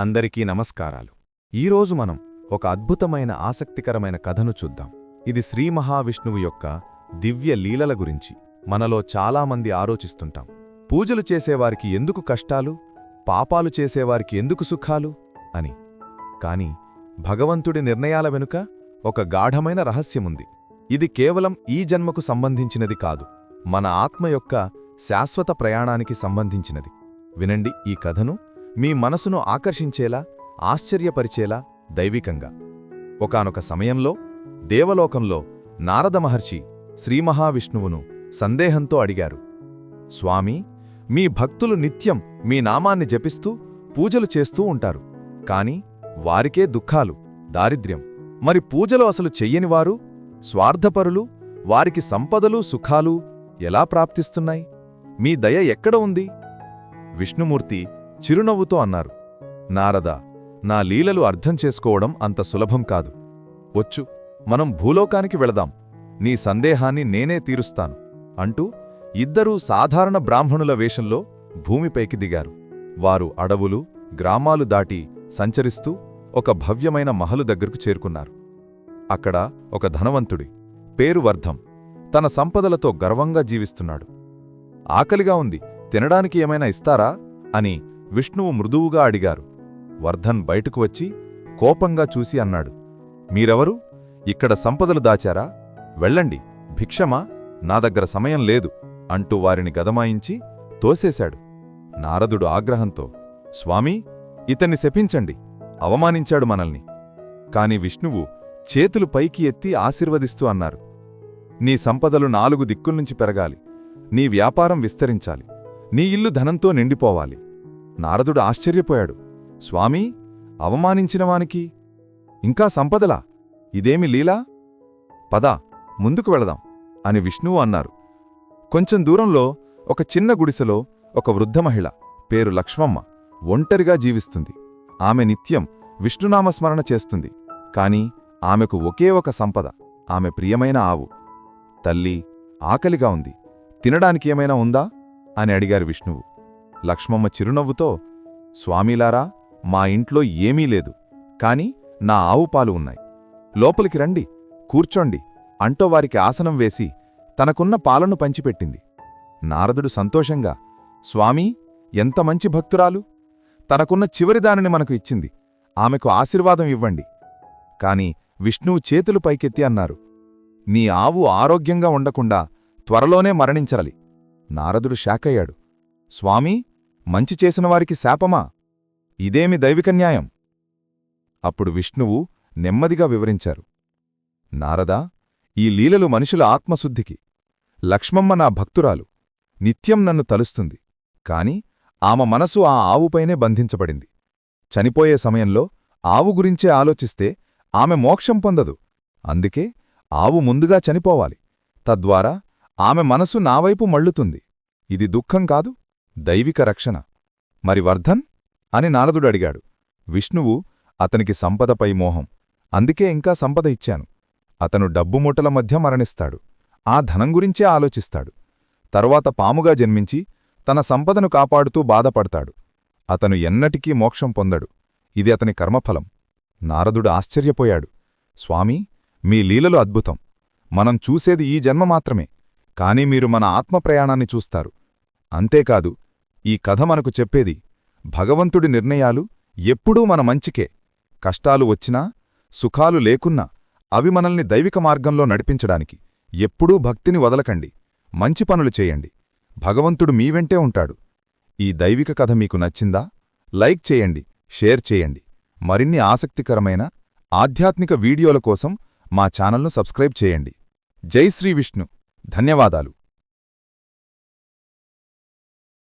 అందరికీ నమస్కారాలు. ఈరోజు మనం ఒక అద్భుతమైన ఆసక్తికరమైన కథను చూద్దాం. ఇది శ్రీ మహావిష్ణువు యొక్క దివ్య లీలల గురించి. మనలో చాలామంది ఆలోచిస్తుంటాం. పూజలు చేసేవారికి ఎందుకు కష్టాలు? పాపాలు చేసేవారికి ఎందుకు సుఖాలు? అని. కాని భగవంతుడి నిర్ణయాల వెనుక ఒక గాఢమైన రహస్యముంది. ఇది కేవలం ఈ జన్మకు సంబంధించినది కాదు. మన ఆత్మ యొక్క శాశ్వత ప్రయాణానికి సంబంధించినది. వినండి ఈ కథను. మీ మనసును ఆకర్షించేలా ఆశ్చర్యపరిచేలా దైవికంగా. ఒకానొక సమయంలో దేవలోకంలో నారద మహర్షి శ్రీమహావిష్ణువును సందేహంతో అడిగారు. స్వామీ మీ భక్తులు నిత్యం మీ నామాన్ని జపిస్తూ పూజలు చేస్తూ ఉంటారు. కాని వారికే దుఃఖాలు దారిద్ర్యం. మరి పూజలు అసలు చెయ్యనివారు స్వార్థపరులు? వారికి సంపదలు సుఖాలు ఎలా ప్రాప్తిస్తున్నాయి? మీ దయ ఎక్కడ ఉంది? విష్ణుమూర్తి చిరునవ్వుతో అన్నారు నారద నా లీలలు అర్థం చేసుకోవడం అంత సులభం కాదు. వచ్చు మనం భూలోకానికి వెళదాం. నీ సందేహాన్ని నేనే తీరుస్తాను. అంటూ ఇద్దరూ సాధారణ బ్రాహ్మణుల వేషంలో భూమిపైకి దిగారు. వారు అడవులు గ్రామాలు దాటి సంచరిస్తూ ఒక భవ్యమైన మహలు దగ్గరకు చేరుకున్నారు. అక్కడ ఒక ధనవంతుడి పేరు వర్ధం. తన సంపదలతో గర్వంగా జీవిస్తున్నాడు. ఆకలిగా ఉంది తినడానికి ఏమైనా ఇస్తారా? అని విష్ణువు మృదువుగా అడిగారు. వర్ధన్ బయటకు వచ్చి కోపంగా చూసి అన్నాడు. మీరెవరు? ఇక్కడ సంపదలు దాచారా? వెళ్ళండి. భిక్షమా? నా దగ్గర సమయం లేదు అంటూ వారిని గదమాయించి తోసేశాడు. నారదుడు ఆగ్రహంతో స్వామీ ఇతన్ని శపించండి. అవమానించాడు మనల్ని. కాని విష్ణువు చేతులు పైకి ఎత్తి ఆశీర్వదిస్తూ అన్నారు. నీ సంపదలు నాలుగు దిక్కుల్నుంచి పెరగాలి. నీ వ్యాపారం విస్తరించాలి. నీ ఇల్లు ధనంతో నిండిపోవాలి. నారదుడు ఆశ్చర్యపోయాడు. స్వామీ అవమానించినవానికి ఇంకా సంపదలా? ఇదేమి లీలా? పద ముందుకు వెళదాం అని విష్ణువు అన్నారు. కొంచెం దూరంలో ఒక చిన్న గుడిసెలో ఒక వృద్ధ మహిళ పేరు లక్ష్మమ్మ ఒంటరిగా జీవిస్తుంది. ఆమె నిత్యం విష్ణునామస్మరణ చేస్తుంది. కాని ఆమెకు ఒకే ఒక సంపద ఆమె ప్రియమైన ఆవు. తల్లి ఆకలిగా ఉంది. తినడానికి ఏమైనా ఉందా? అని అడిగారు విష్ణువు. లక్ష్మమ్మ చిరునవ్వుతో స్వామీలారా మా ఇంట్లో ఏమీ లేదు కాని నా ఆవు పాలు ఉన్నాయి. లోపలికి రండి కూర్చోండి అంటో వారికి ఆసనం వేసి తనకున్న పాలను పంచిపెట్టింది. నారదుడు సంతోషంగా స్వామీ ఎంత మంచి భక్తురాలు! తనకున్న చివరిదానిని మనకు ఇచ్చింది. ఆమెకు ఆశీర్వాదం ఇవ్వండి. కాని విష్ణువు చేతులు పైకెత్తి అన్నారు నీ ఆవు ఆరోగ్యంగా ఉండకుండా త్వరలోనే మరణించరలి. నారదుడు షాకయ్యాడు స్వామీ మంచి చేసినవారికి శాపమా? ఇదేమి దైవికన్యాయం అప్పుడు విష్ణువు నెమ్మదిగా వివరించారు. నారదా ఈ లీలలు మనుషుల ఆత్మశుద్ధికి. లక్ష్మమ్మ నా భక్తురాలు. నిత్యం నన్ను తలుస్తుంది. కాని ఆమె మనసు ఆ ఆవుపైనే బంధించబడింది. చనిపోయే సమయంలో ఆవు గురించే ఆలోచిస్తే ఆమె మోక్షం పొందదు. అందుకే ఆవు ముందుగా చనిపోవాలి. తద్వారా ఆమె మనసు నావైపు మళ్ళుతుంది. ఇది దుఃఖం కాదు? దైవిక రక్షణ. మరి వర్ధన్? అని నారదుడు అడిగాడు. విష్ణువు అతనికి సంపదపై మోహం. అందుకే ఇంకా సంపద ఇచ్చాను. అతను డబ్బుమూటల మధ్య మరణిస్తాడు. ఆ ధనం గురించే ఆలోచిస్తాడు. తరువాత పాముగా జన్మించి తన సంపదను కాపాడుతూ బాధపడతాడు. అతను ఎన్నటికీ మోక్షం పొందడు. ఇది అతని కర్మఫలం. నారదుడు ఆశ్చర్యపోయాడు. స్వామీ మీ లీలలు అద్భుతం. మనం చూసేది ఈ జన్మ మాత్రమే. కాని మీరు మన ఆత్మ ప్రయాణాన్ని చూస్తారు. అంతేకాదు ఈ కథ మనకు చెప్పేది భగవంతుడి నిర్ణయాలు ఎప్పుడూ మన మంచికే. కష్టాలు వచ్చినా సుఖాలు లేకున్నా అవి మనల్ని దైవిక మార్గంలో నడిపించడానికి ఎప్పుడూ భక్తిని వదలకండి. మంచి పనులు చేయండి. భగవంతుడు మీ వెంటే ఉంటాడు. ఈ దైవిక కథ మీకు నచ్చిందా? లైక్ చేయండి షేర్ చేయండి. మరిన్ని ఆసక్తికరమైన ఆధ్యాత్మిక వీడియోల కోసం మా ఛానల్ను సబ్స్క్రైబ్ చేయండి. జై శ్రీ విష్ణు. ధన్యవాదాలు.